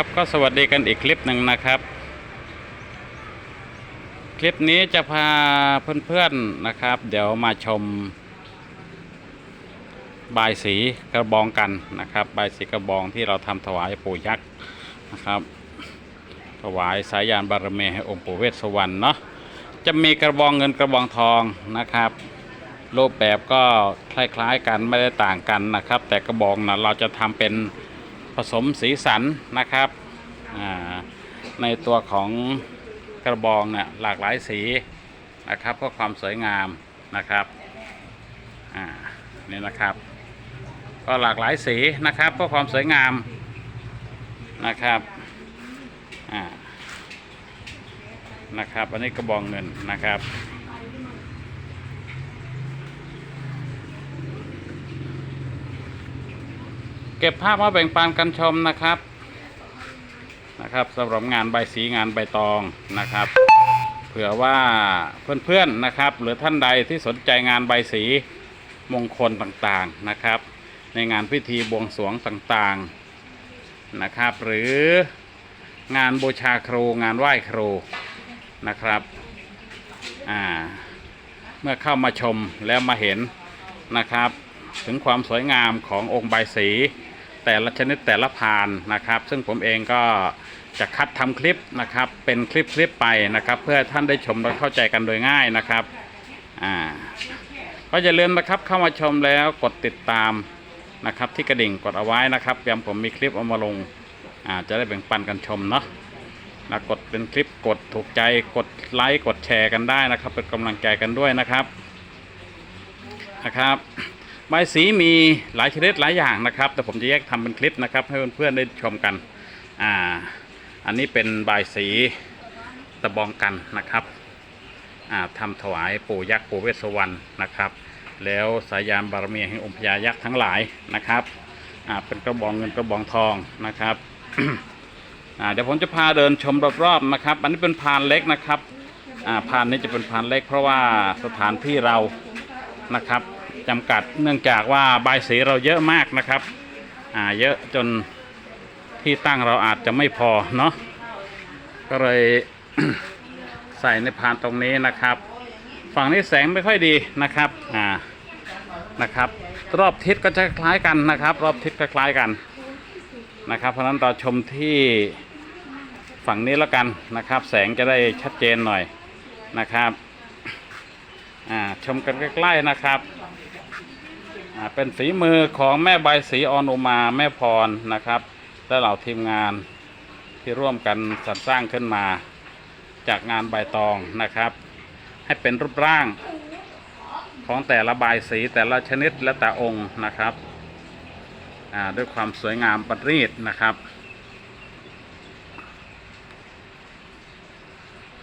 ครับ ก็สวัสดีกันอีกคลิปหนึ่งนะครับ คลิปนี้จะพาเพื่อนๆนะครับ เดี๋ยวมาชม บายสีกระบองกันนะครับ บายสีกระบองที่เราทำถวายปู่ยักษ์นะครับ ถวายสายยานบารมีให้องค์ปู่เวสสวรรณเนาะจะมีกระบองเงินกระบองทองนะครับรูปแบบก็คล้ายๆกันไม่ได้ต่างกันนะครับ แต่กระบองนะเราจะทำเป็น ผสมสีสันนะครับในตัวของกระบองเนี่ยหลากหลายสีนะครับเพื่อความสวยงามนะครับอ่านี่นะครับ ก็หลากหลายสีนะครับเพื่อความสวยงามนะครับอ่านะครับ อันนี้กระบองเงินนะครับ เก็บภาพมาแบ่งปันกันชมนะครับนะครับสำหรับงานใบสีงานใบตองนะครับ เผื่อว่าเพื่อนๆนะครับ หรือท่านใดที่สนใจงานใบสีมงคลต่างๆนะครับ ในงานพิธีบวงสรวงต่างๆนะครับ หรืองานบูชาครูงานไหว้ครูนะครับอ่าเมื่อเข้ามาชมแล้วมาเห็นนะครับ ถึงความสวยงามขององค์ใบสี แต่ละชนิดแต่ละพานนะครับ ซึ่งผมเองก็จะคัดทำคลิปนะครับ เป็นคลิปคลิปไปนะครับ เพื่อท่านได้ชมและเข้าใจกันโดยง่ายนะครับอ่าก็อย่าลืมนะครับเข้ามาชมแล้วกดติดตามนะครับที่กระดิ่งกดเอาไว้นะครับยามผมมีคลิปเอามาลงอ่าจะได้แบ่งปันกันชมเนาะนะกดเป็นคลิปกดถูกใจกดไลค์กดแชร์กันได้นะครับ เป็นกำลังใจกันด้วยนะครับนะครับ ใบสีมีหลายชนิดหลายอย่างนะครับ แต่ผมจะแยกทำเป็นคลิปนะครับ ให้เพื่อนๆได้ชมกันอ่าอันนี้เป็นใบสีตะบองกันนะครับอ่าทำถวายปู่ยักษ์ปู่เวสสวรรณนะครับ แล้วสายยานบารมีแห่งองค์พญายักษ์ทั้งหลายนะครับอ่าเป็นกระบองเงินกระบองทองนะครับอ่าเดี๋ยวผมจะพาเดินชมรอบๆนะครับ อันนี้เป็นพานเล็กนะครับอ่าพานนี้จะเป็นพานเล็กเพราะว่าสถานที่เรานะครับ จำกัด เนื่องจากว่าใบาสีเราเยอะมากนะครับ อ่าเยอะจนที่ตั้งเราอาจจะไม่พอเนาะก็เลยใส่ในพานตรงนี้นะครับ ฝั่งนี้แสงไม่ค่อยดีนะครับอ่านะครับ รอบทิศก็จะคล้ายกันนะครับ รอบทิศก็คล้ายกันนะครับ เพราะนั้นเราชมที่ฝั่งนี้แล้วกันนะครับ แสงจะได้ชัดเจนหน่อยนะครับอ่าชมกันใกล้ๆนะครับ เป็นฝีมือของแม่ใบสีออนอุมาแม่พรนะครับ และเหล่าทีมงานที่ร่วมกันสรรสร้างขึ้นมาจากงานใบตองนะครับ ให้เป็นรูปร่างของแต่ละใบสีแต่ละชนิดและแต่องค์นะครับด้วยความสวยงามประณีตนะครับ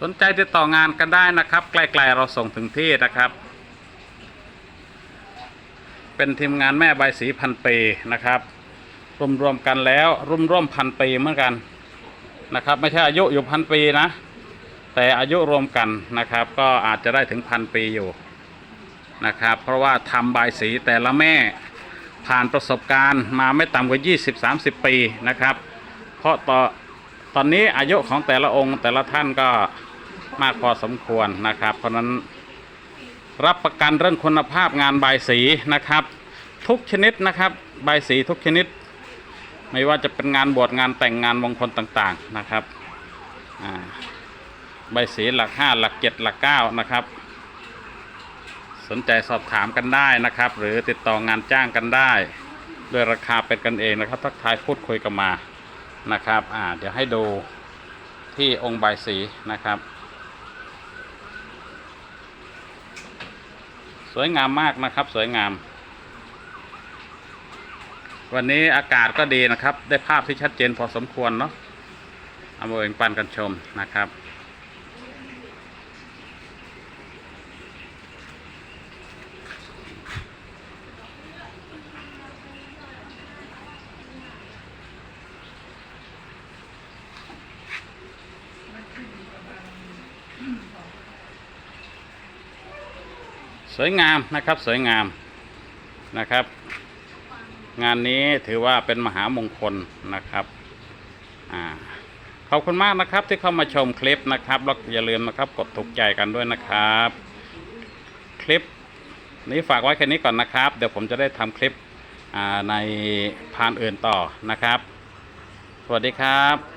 สนใจติดต่องานกันได้นะครับใกล้ๆเราส่งถึงที่นะครับ เป็นทีมงานแม่ใบสีพันปีนะครับ รวมๆกันแล้วร่วมร่วมพันปีเหมือนกันนะครับ ไม่ใช่อายุอยู่พันปีนะ แต่อายุรวมกันนะครับ ก็อาจจะได้ถึงพันปีอยู่นะครับ เพราะว่าทำใบสีแต่ละแม่ผ่านประสบการณ์มาไม่ต่ำกว่า 20-30 ปีนะครับ เพราะตอนตอนนี้อายุของแต่ละองค์แต่ละท่านก็มากพอสมควรนะครับ เพราะนั้น รับประกันเรื่องคุณภาพงานใบายสีนะครับ ทุกชนิดนะครับใบายสีทุกชนิด ไม่ว่าจะเป็นงานบวชงานแต่งงานมงคลต่างๆนะครับใบสีหลักห้าหลักเจ็ดหลักเก้านะครับ สนใจสอบถามกันได้นะครับ หรือติดต่องานจ้างกันได้ ด้วยราคาเป็นกันเองนะครับ ทักทายพูดคุยกันมานะครับอ่าเดี๋ยวให้ดูที่องค์ใบสีนะครับ สวยงามมากนะครับ สวยงาม วันนี้อากาศก็ดีนะครับ ได้ภาพที่ชัดเจนพอสมควรเนาะเอามาแบ่งปันกันชมนะครับ สวยงามนะครับสวยงามนะครับ งานนี้ถือว่าเป็นมหามงคลนะครับอ่าขอบคุณมากนะครับที่เข้ามาชมคลิปนะครับแล้วอย่าลืมนะครับกดถูกใจกันด้วยนะครับ คลิปนี้ฝากไว้แค่นี้ก่อนนะครับ เดี๋ยวผมจะได้ทำคลิปในพานอื่นต่อนะครับ สวัสดีครับ